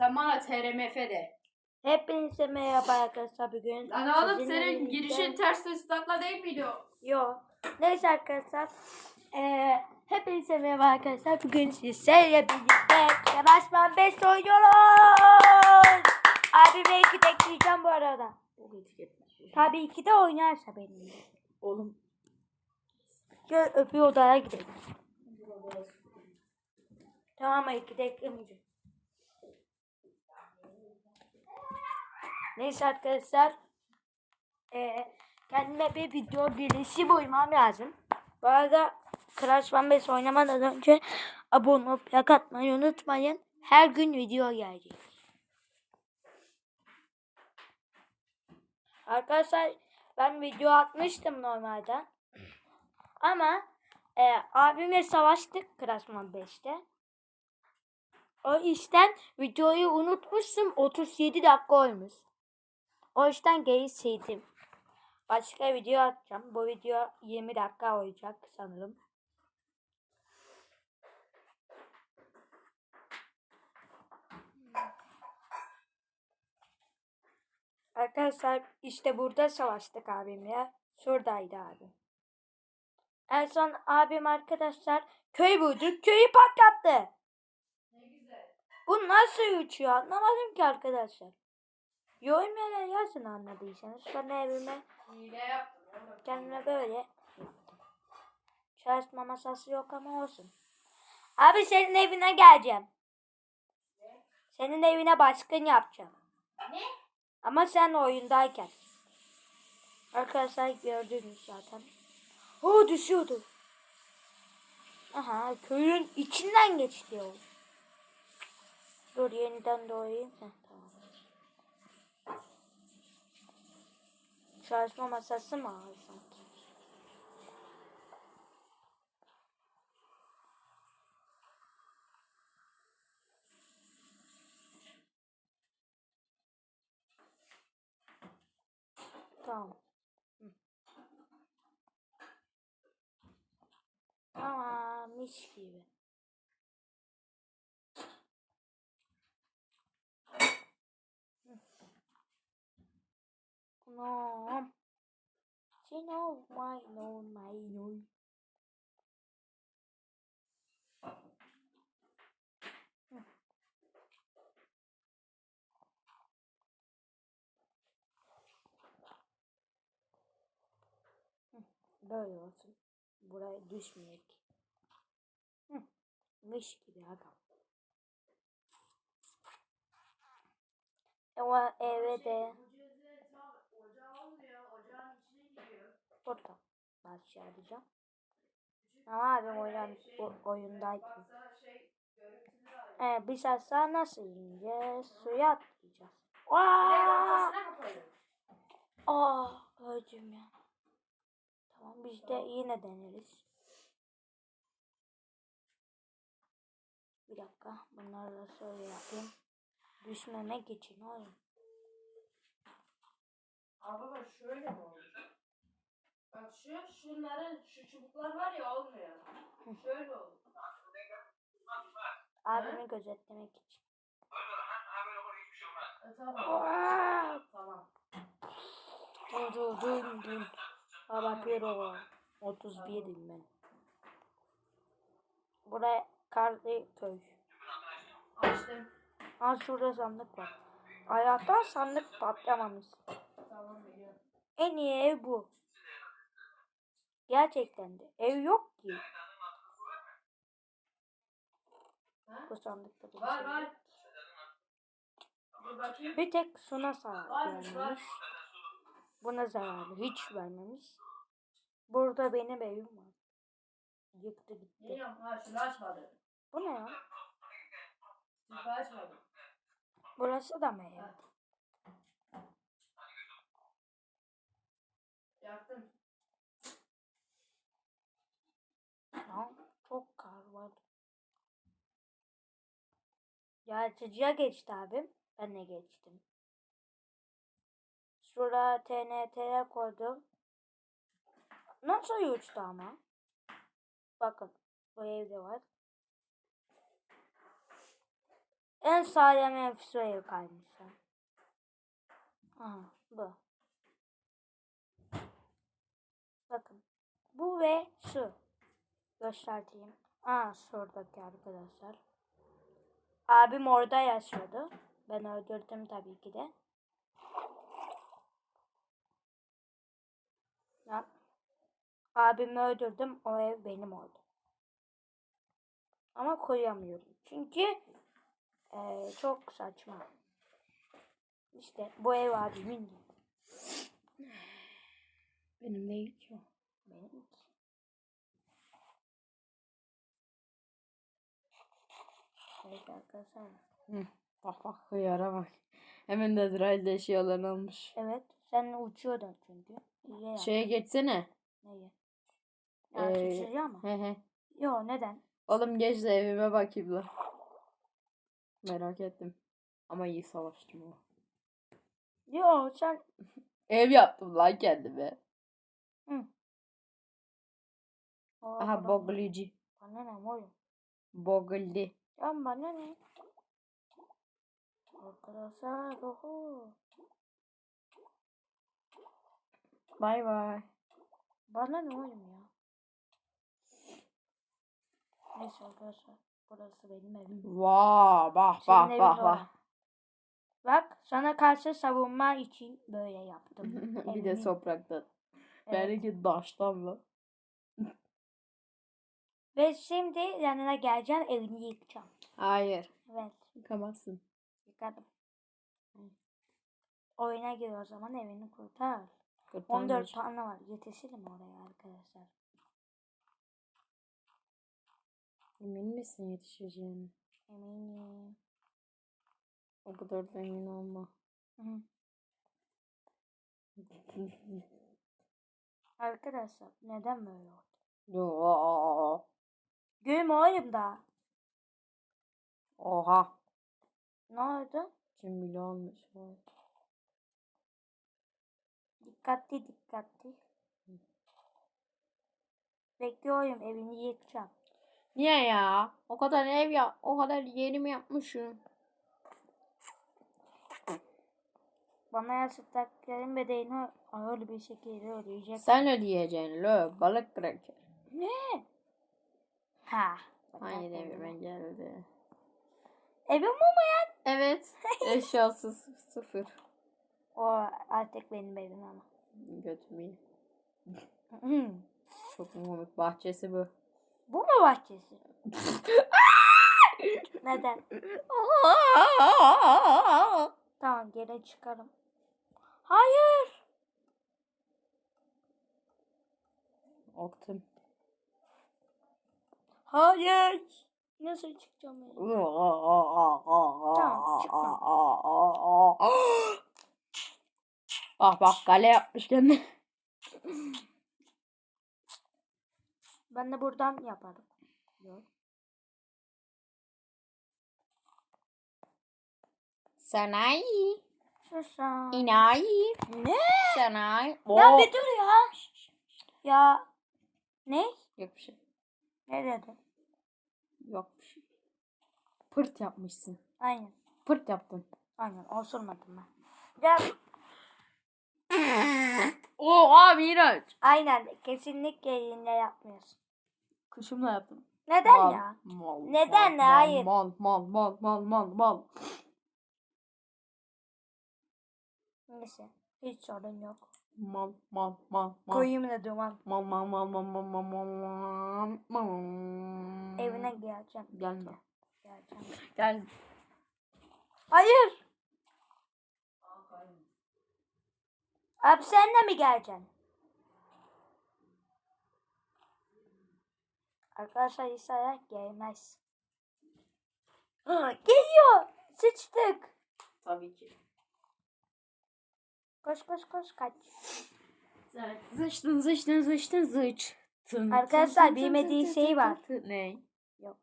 Sen bana TRMF de. Hepinize merhaba arkadaşlar bugün. Lan oğlum sizinle senin birlikte- girişin ters ses takla değil miydi o? Yo. Neyse arkadaşlar. Eee hepinize merhaba arkadaşlar. Bugün sizlerle birlikte Yavaşman 5 oynuyoruz. Abi belki bekleyeceğim bu arada. Tabii ki de oynarsa benimle. Oğlum. Gel öpüyor odaya gidelim. Tamam belki de eklemeyeceğim. Neyse arkadaşlar. Eee kendime bir video girişi koymam lazım. Bu arada Crash 5 oynamadan önce abone olup like atmayı unutmayın. Her gün video gelecek. Arkadaşlar ben video atmıştım normalde. Ama e, abimle savaştık Krasman 5'te. O yüzden videoyu unutmuşum. 37 dakika olmuş. O yüzden geri sildim. Başka video atacağım. Bu video 20 dakika olacak sanırım. Arkadaşlar işte burada savaştık abimle. Şuradaydı abi. En son abim arkadaşlar köy bulduk. Köyü patlattı. Ne güzel. Bu nasıl uçuyor anlamadım ki arkadaşlar. Yorumlara yazın anladıysanız. Ben evime kendime böyle. Çalışma masası yok ama olsun. Abi senin evine geleceğim. Senin evine baskın yapacağım. Ne? Ama sen oyundayken. Arkadaşlar gördünüz zaten. O düşüyordu. Aha köyün içinden geçti o. Dur yeniden doğayım. Heh, tamam. Çalışma masası mı alsam? Tamam. Hı. Tamam mis gibi. Tamam. Sen ol my no my no. Böyle olsun. Buraya düşmeyek. Hı. Mış gibi aga. Ama eve de Ocağı olmuyor. Ocağın içine giriyor. burada başlayacağım. Ama abim oyun, o, oyundayken. Baksana şey. Ee, biz aşağı nasıl ineceğiz? Suya atlayacağız. Direkt Aa! Aa, öldüm ya. Tamam biz de yine deneriz. Bir dakika bunları da şöyle yapayım. Düşmemek için oğlum. Aa baba şöyle mi oldu? Bak şu şunların şu çubuklar var ya olmuyor. Şöyle oldu. Abimi gözetlemek için. E, tamam. Aa! Tamam. Dur dur dur dur. Ha bakıyorum. 31'im ben. Buraya Karlı köy. Açtım. Ha şurada sandık var. Hayattan sandık patlamamış. Tamam biliyorum. En iyi ev bu. Gerçekten de. Ev yok ki. Bu sandıkta bir Var şey var. Bir tek suna var. vermemiş. Buna zararı hiç vermemiş. Burada benim evim var. Yıktı gitti. Biliyorum ha şunu açmadı. Bu ne ya? Şunu açmadı. Burası da mı ev? Yaktım. Lan çok kar var. Yaratıcıya geçti abim. Ben de geçtim. Şuraya TNT'ye koydum. Nasıl uçtu ama? Bakın bu evde var. En sağlam şu ev kaymışsa. Aha bu. Bakın. Bu ve şu. Göstereyim. Aa şuradaki arkadaşlar. Abim orada yaşıyordu. Ben öldürdüm tabii ki de. Ya, abimi öldürdüm. O ev benim oldu. Ama koyamıyorum. Çünkü eee, çok saçma. İşte bu ev abimin. Benim değil ki o. Benim. Hı. Bak bak hıyara bak. Hemen de Azrail'de eşyalarını almış. Evet. Sen uçuyordun çünkü. İyi. Şeye geçsene. Neyi? Ya Ee, küçülüyor mu? He he. Yo neden? Oğlum geç de evime bakayım lan. Merak ettim. Ama iyi savaştım ama. Yo sen Ev yaptım lan kendime. O Aha boglucu. Bana ne oğlum? Boguldu. Ya bana ne? Arkadaşlar oho. Bay bay. Bana ne oğlum ya? Neyse arkadaşlar. Burası benim evim. Vaa bak Senin bak evin bak orada. bak. Bak sana karşı savunma için böyle yaptım. bir de Evimin- topraktan. Evet. Benimki taştan lan. Ve şimdi yanına geleceğim evini yıkacağım. Hayır. Evet Yıkamazsın. yıkarım. Oyuna gir o zaman evini kurtar. Kurtarmış. 14 tane var. Yetişirim oraya arkadaşlar. Emin misin yetişeceğine? Eminim. O kadar da emin olma. Hı hı. Arkadaşlar neden böyle oldu? Yo. Gülme oğlum da. Oha. Ne oldu? Kim bile olmuş. Dikkatli dikkatli. Bekliyorum evini yıkacağım. Niye ya? O kadar ev ya, o kadar yeni mi yapmışım? Bana yaşattıkların bedelini ağır bir şekilde ödeyecek. Sen ödeyeceksin lo balık kraker. Ne? Ha. Hayır evime geldi. Evim ya? Evet. Eşyasız sıfır. O artık benim evim ama. Götürmeyi. Hı. Çok komik bahçesi bu. Bu mu bahçesi? Neden? Tamam geri çıkarım. Hayır. Oktım. Hayır. Nasıl çıkacağım ya? Bak bak kale yapmış kendine. Ben de buradan yaparım. Yok. Sanayi. Susan. İnayi. Ne? Sanayi. Ya Oo. bir dur ya. Ya. Ne? Yok bir şey. Ne dedin? Yok bir şey. Pırt yapmışsın. Aynen. Pırt yaptın. Aynen. Osurmadım ben. Ya, Oha Miraç. aynen. Kesinlikle elinde yapmıyorsun. Kışımla yaptım. Neden Mal, ya? Mal, Neden? mal, Hayır. Mal mal mal mal mal mal. Neyse. Hiç sorun yok. Mal mal mal mal. Koyayım da duman. Mal mal mal mal mal mal mal mal mal. Evine geleceğim. Gelme. Geleceğim. Gel. Hayır. Abi sen de mi geleceksin? Arkadaşlar İsa'ya gelmez. Ha, Geliyor. Sıçtık. Tabii ki. Koş koş koş kaç. Zıçtın zıçtın zıçtın zıçtın. Arkadaşlar, Tın bilmediği tın şey var. Ne? Yok.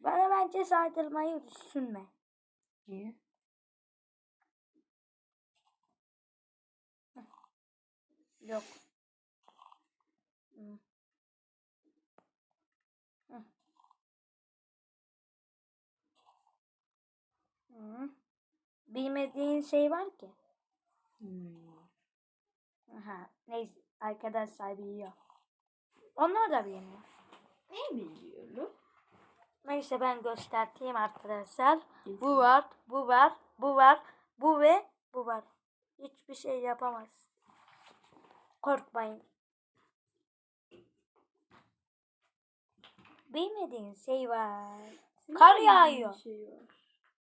Bana bence sardırmayı düşünme. Niye? Yok. Hı. Hı. Hı. Bilmediğin şey var ki. Hmm. Aha, neyse arkadaşlar biliyor. Onlar da bilmiyor. Ne biliyorum? Neyse ben göstereyim arkadaşlar. Bu var, bu var, bu var, bu ve bu var. Hiçbir şey yapamaz. Korkmayın. Bilmediğin şey var. Kar yağıyor. Şey var.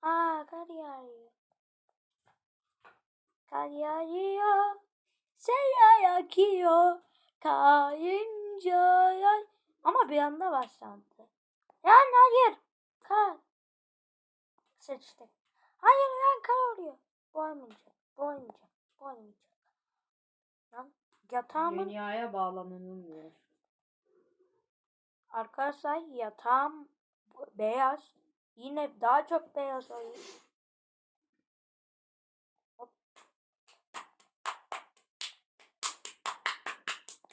Aa kar yağıyor. Kar yağıyor. Sera yakıyor. Kayınca yay. Ama bir anda başlandı. Yani hayır. Kar. Sıçtık. Hayır lan kar oluyor. Bu olmayacak. Bu olmayacak. Bu olmayacak. Lan yatağımın Dünyaya bağlanılmıyor. arkadaşlar yatağım beyaz. Yine daha çok beyaz oluyor.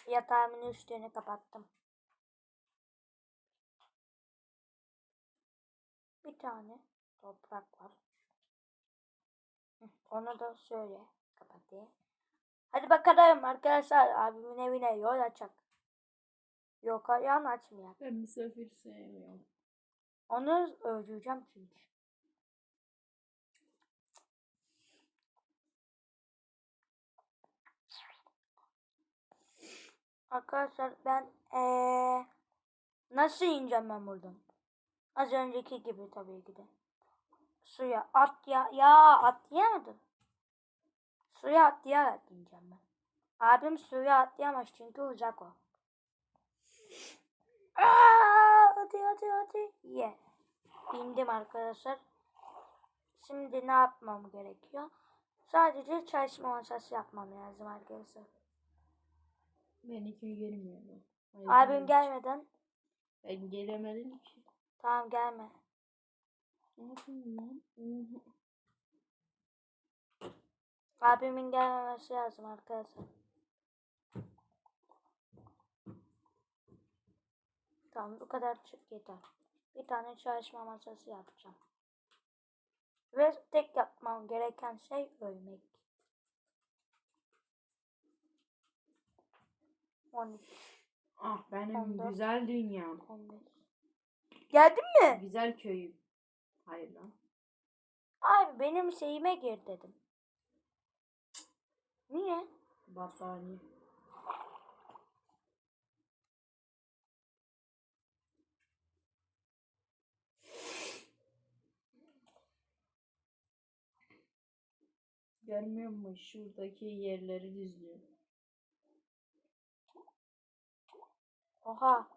Yatağımın üstünü kapattım. Bir tane toprak var. Onu da şöyle kapatayım. Hadi bakalım arkadaşlar abimin evine yol açacak. Yok ayağını açmayak. Ben misafir sevmiyorum. Onu öldüreceğim çünkü. Arkadaşlar ben eee nasıl ineceğim ben buradan? Az önceki gibi tabii ki de. Suya at ya ya atlayamadım. Suya atlayarak ineceğim ben. Abim suya atlayamaz çünkü uzak o. Aa, hadi hadi hadi. Ye. Bindim arkadaşlar. Şimdi ne yapmam gerekiyor? Sadece çalışma masası yapmam lazım arkadaşlar. Ben iki gün gelmiyorum. Hayır, Abim gelmeden Ben gelemedim ki. tamam gelme. Ne yapayım lan? Oha. Abimin gelmemesi lazım arkadaşlar. Tamam bu kadar çık yeter. Bir tane çalışma masası yapacağım. Ve tek yapmam gereken şey ölmek. 13, Ah benim 14. güzel dünyam. 15. Geldin mi? Güzel köyüm. Hayır lan. Abi benim şeyime gir dedim. Niye? Battaniye. Görmüyor musun? Şuradaki yerleri düzlüyor. Oha.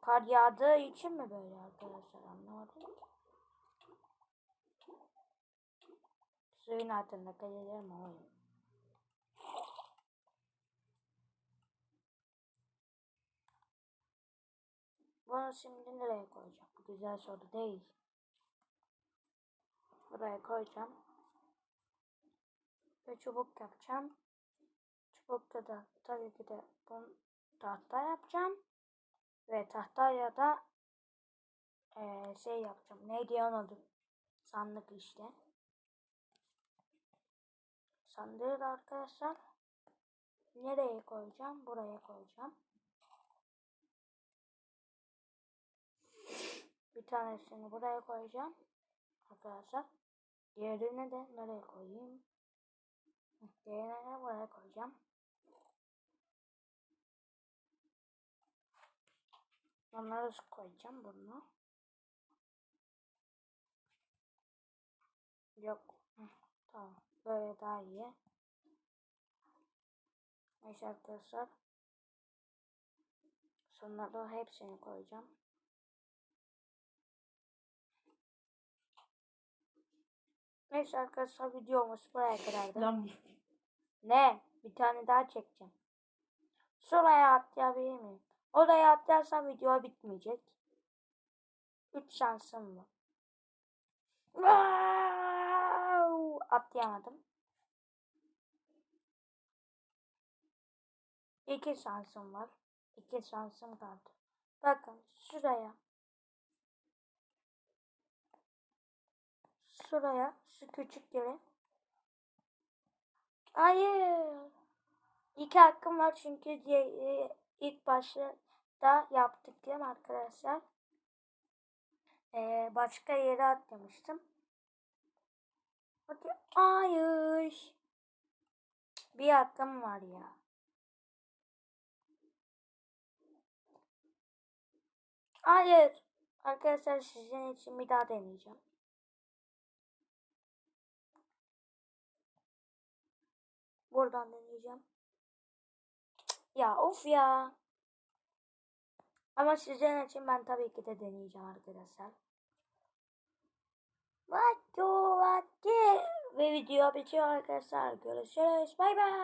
Kar yağdığı için mi böyle arkadaşlar anlamadım. Suyun altında mı oğlum? Bunu şimdi nereye koyacağım? Güzel soru değil. Buraya koyacağım. Ve çubuk yapacağım. Çubukta da tabii ki de bunu tahta yapacağım. Ve tahtaya da eee, şey yapacağım. Neydi onun adı? Sandık işte. Sandığı da arkadaşlar nereye koyacağım? Buraya koyacağım. Bir tanesini buraya koyacağım. Arkadaşlar. Diğerini de nereye koyayım? Diğerini de buraya koyacağım. Onları koyacağım bunu. Yok. Hı, tamam. Böyle daha iyi. Neyse arkadaşlar. Sonra da hepsini koyacağım. Neyse arkadaşlar videomuz buraya kadardı. Ne? Bir tane daha çekeceğim. Şuraya atlayabilir miyim? Oraya atlarsam video bitmeyecek. Üç şansım var. Wow! Atlayamadım. İki şansım var. İki şansım kaldı. Bakın şuraya. şuraya. Şu küçük yere. Hayır. İki hakkım var çünkü diye, e, ilk başta yaptık değil mi arkadaşlar? Ee, başka yere atlamıştım. Hadi. Hayır. Bir hakkım var ya. Hayır. Arkadaşlar sizin için bir daha deneyeceğim. Buradan deneyeceğim. Ya of ya. Ama sizin için ben tabii ki de deneyeceğim arkadaşlar. Vakti vakti. Ve video bitiyor arkadaşlar. Görüşürüz. Bay bay.